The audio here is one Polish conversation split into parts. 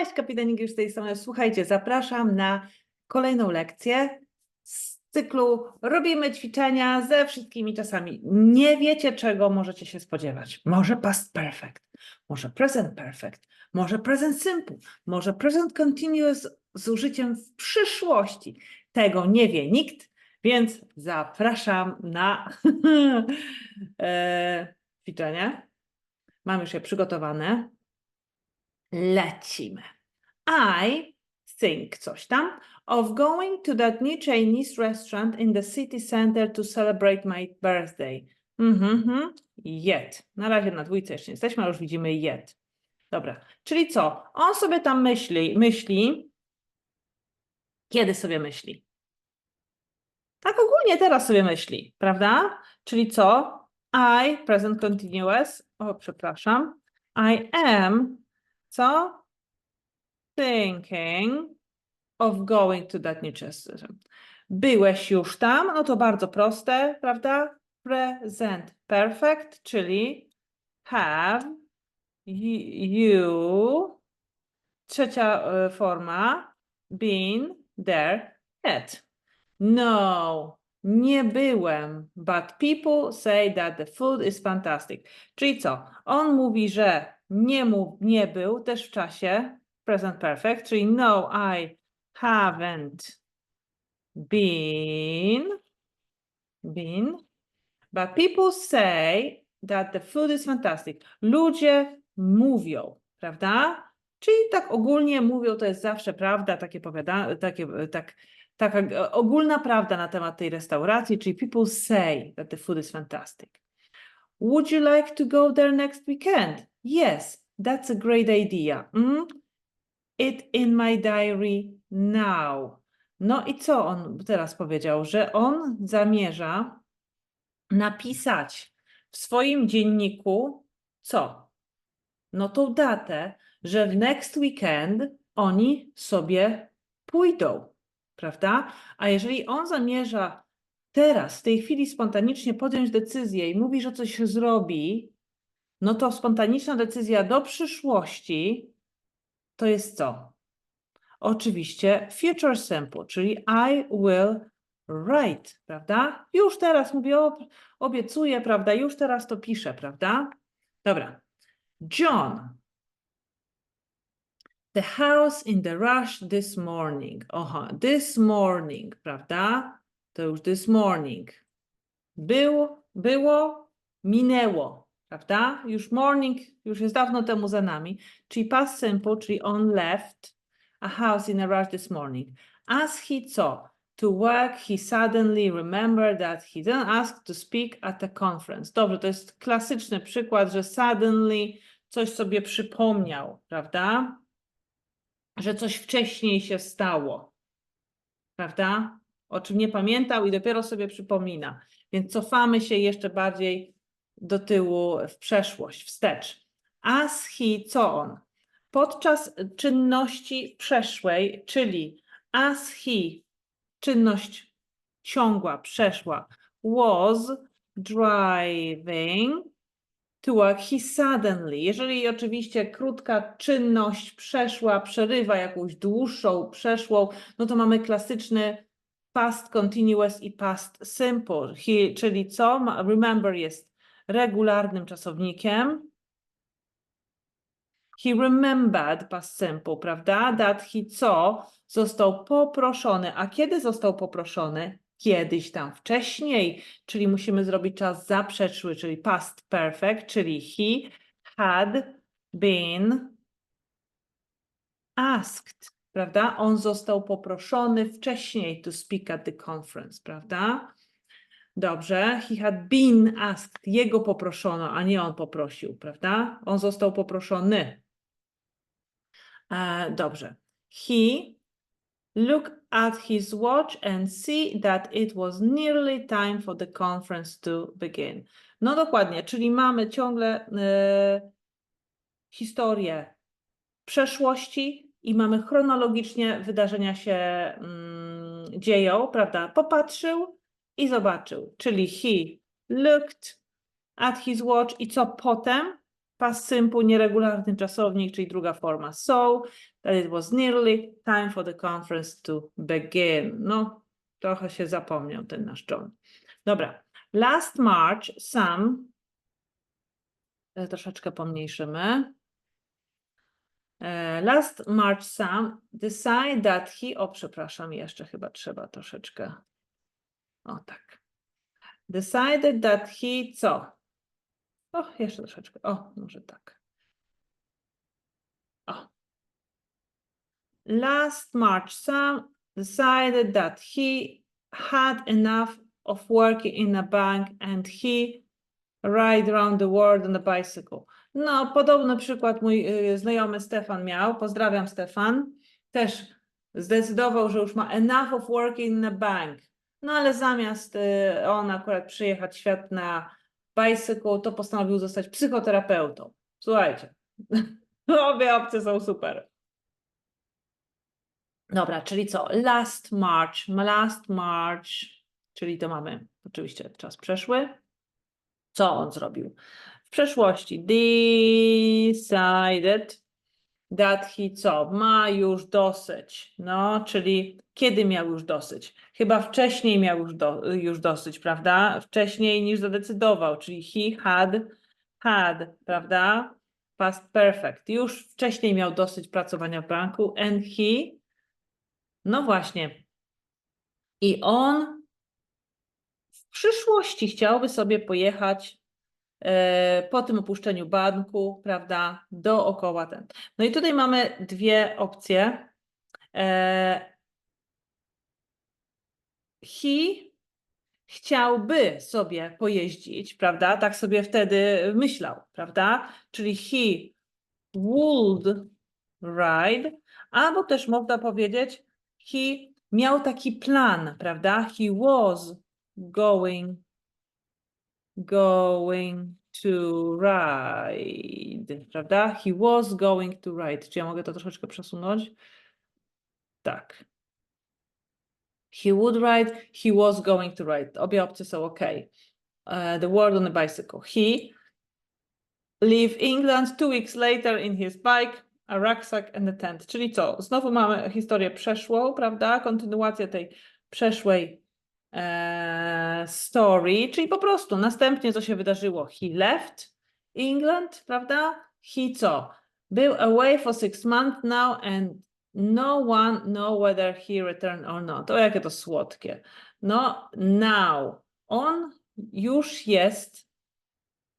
Cześć, kapitanik już z tej strony. Słuchajcie, zapraszam na kolejną lekcję z cyklu Robimy ćwiczenia ze wszystkimi czasami. Nie wiecie, czego możecie się spodziewać. Może past perfect, może present perfect, może present simple, może present continuous z użyciem w przyszłości. Tego nie wie nikt, więc zapraszam na e, ćwiczenie. Mam już je przygotowane. Lecimy. I think coś tam of going to that new Chinese restaurant in the city center to celebrate my birthday. Mhm, mhm. Yet. Na razie na dwójce jeszcze nie jesteśmy, ale już widzimy yet. Dobra. Czyli co? On sobie tam myśli, myśli. Kiedy sobie myśli? Tak ogólnie teraz sobie myśli, prawda? Czyli co? I, present continuous, o przepraszam, I am, co? Thinking of going to that new Chester. Byłeś już tam, no to bardzo proste, prawda? Present perfect, czyli have y- you, trzecia e, forma, been there yet. No, nie byłem, but people say that the food is fantastic. Czyli co? On mówi, że nie, mów, nie był też w czasie present perfect, czyli no, I haven't been, been, but people say that the food is fantastic. Ludzie mówią, prawda? Czyli tak ogólnie mówią, to jest zawsze prawda, takie powiada, takie, tak, taka ogólna prawda na temat tej restauracji, czyli people say that the food is fantastic. Would you like to go there next weekend? Yes, that's a great idea. Mm? It in my diary now. No i co on teraz powiedział? Że on zamierza napisać w swoim dzienniku co? No tą datę, że w next weekend oni sobie pójdą, prawda? A jeżeli on zamierza teraz, w tej chwili spontanicznie podjąć decyzję i mówi, że coś zrobi, no to spontaniczna decyzja do przyszłości to jest co? Oczywiście future simple, czyli I will write, prawda? Już teraz mówię, obiecuję, prawda? Już teraz to piszę, prawda? Dobra. John. The house in the rush this morning. Oha, this morning, prawda? To już this morning. Było, było, minęło, prawda? Już morning, już jest dawno temu za nami. Czyli past simple, czyli on left a house in a rush this morning. As he co? To work, he suddenly remembered that he didn't ask to speak at a conference. Dobrze, to jest klasyczny przykład, że suddenly coś sobie przypomniał, prawda? Że coś wcześniej się stało, prawda? O czym nie pamiętał i dopiero sobie przypomina. Więc cofamy się jeszcze bardziej do tyłu w przeszłość, wstecz. As he, co on? Podczas czynności przeszłej, czyli as he, czynność ciągła, przeszła, was driving to work, he suddenly. Jeżeli oczywiście krótka czynność przeszła, przerywa jakąś dłuższą, przeszłą, no to mamy klasyczny past continuous i past simple, he, czyli co? Remember jest regularnym czasownikiem. He remembered past simple, prawda? That he co? Został poproszony. A kiedy został poproszony? Kiedyś tam wcześniej, czyli musimy zrobić czas zaprzeczły, czyli past perfect, czyli he had been asked, prawda? On został poproszony wcześniej to speak at the conference, prawda? Dobrze, he had been asked, jego poproszono, a nie on poprosił, prawda? On został poproszony. E, dobrze. He look at his watch and see that it was nearly time for the conference to begin. No dokładnie, czyli mamy ciągle e, historię przeszłości i mamy chronologicznie wydarzenia się mm, dzieją, prawda? Popatrzył i zobaczył, czyli he looked at his watch i co potem? Past simple, nieregularny czasownik, czyli druga forma so, that it was nearly time for the conference to begin. No, trochę się zapomniał ten nasz John. Dobra. Last March, Sam, e, troszeczkę pomniejszymy. E, Last March, Sam decided that he, o przepraszam, jeszcze chyba trzeba troszeczkę, o tak. Decided that he, co? O, jeszcze troszeczkę, o, może tak. O. Last March, Sam decided that he had enough of working in a bank and he ride around the world on a bicycle. No, podobny przykład mój y, znajomy Stefan miał. Pozdrawiam Stefan. Też zdecydował, że już ma enough of working in a bank. No ale zamiast y, on akurat przyjechać świat na bicycle, to postanowił zostać psychoterapeutą. Słuchajcie, obie opcje są super. Dobra, czyli co? Last March, last March, czyli to mamy oczywiście czas przeszły. Co on zrobił? W przeszłości decided that he co? Ma już dosyć. No, czyli kiedy miał już dosyć? Chyba wcześniej miał już, do, już dosyć, prawda? Wcześniej niż zadecydował, czyli he had, had, prawda? Past perfect. Już wcześniej miał dosyć pracowania w banku and he, no właśnie. I on w przyszłości chciałby sobie pojechać e, po tym opuszczeniu banku, prawda, dookoła ten. No i tutaj mamy dwie opcje. He chciałby sobie pojeździć, prawda? Tak sobie wtedy myślał, prawda? Czyli he would ride, albo też można powiedzieć he miał taki plan, prawda? He was going going to ride, prawda? He was going to ride. Czy ja mogę to troszeczkę przesunąć? Tak. He would ride, he was going to ride. Obie opcje są ok. Uh, the word on the bicycle. He leave England two weeks later in his bike, a rucksack and a tent. Czyli co? Znowu mamy historię przeszłą, prawda? Kontynuację tej przeszłej e, story, czyli po prostu następnie co się wydarzyło? He left England, prawda? He co? Był away for six months now and no one know whether he returned or not. O, jakie to słodkie. No, now. On już jest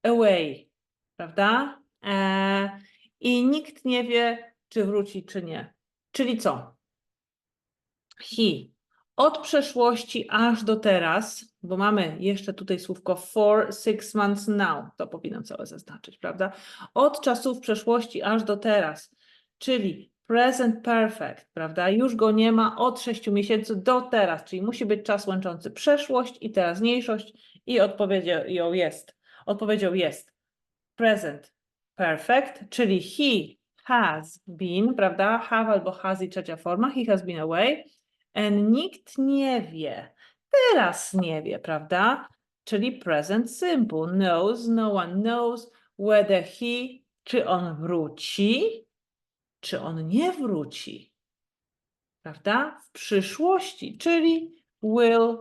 away, prawda? E, I nikt nie wie, czy wróci, czy nie. Czyli co? He. Od przeszłości aż do teraz, bo mamy jeszcze tutaj słówko for six months now, to powinno całe zaznaczyć, prawda? Od czasów przeszłości aż do teraz, czyli present perfect, prawda? Już go nie ma od 6 miesięcy do teraz, czyli musi być czas łączący przeszłość i teraźniejszość i odpowiedzią jest. Odpowiedzią jest present perfect, czyli he has been, prawda? Have albo has i trzecia forma, he has been away and nikt nie wie. Teraz nie wie, prawda? Czyli present simple. Knows, no one knows whether he, czy on wróci, czy on nie wróci, prawda? W przyszłości, czyli will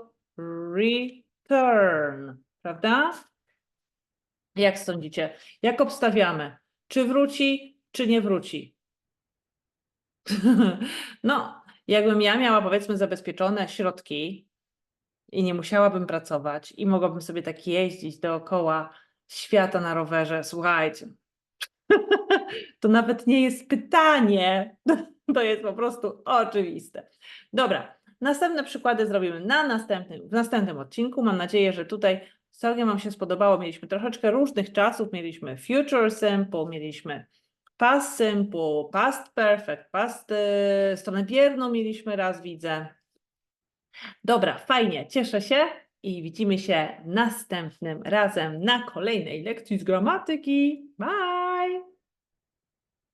return, prawda? Jak sądzicie? Jak obstawiamy? Czy wróci, czy nie wróci? no, jakbym ja miała powiedzmy zabezpieczone środki i nie musiałabym pracować i mogłabym sobie tak jeździć dookoła świata na rowerze, słuchajcie, to nawet nie jest pytanie, to jest po prostu oczywiste. Dobra, następne przykłady zrobimy na następnym, w następnym odcinku. Mam nadzieję, że tutaj całkiem Wam się spodobało. Mieliśmy troszeczkę różnych czasów, mieliśmy future simple, mieliśmy past simple, past perfect, past yy, stronę bierną mieliśmy raz, widzę. Dobra, fajnie, cieszę się i widzimy się następnym razem na kolejnej lekcji z gramatyki. Bye!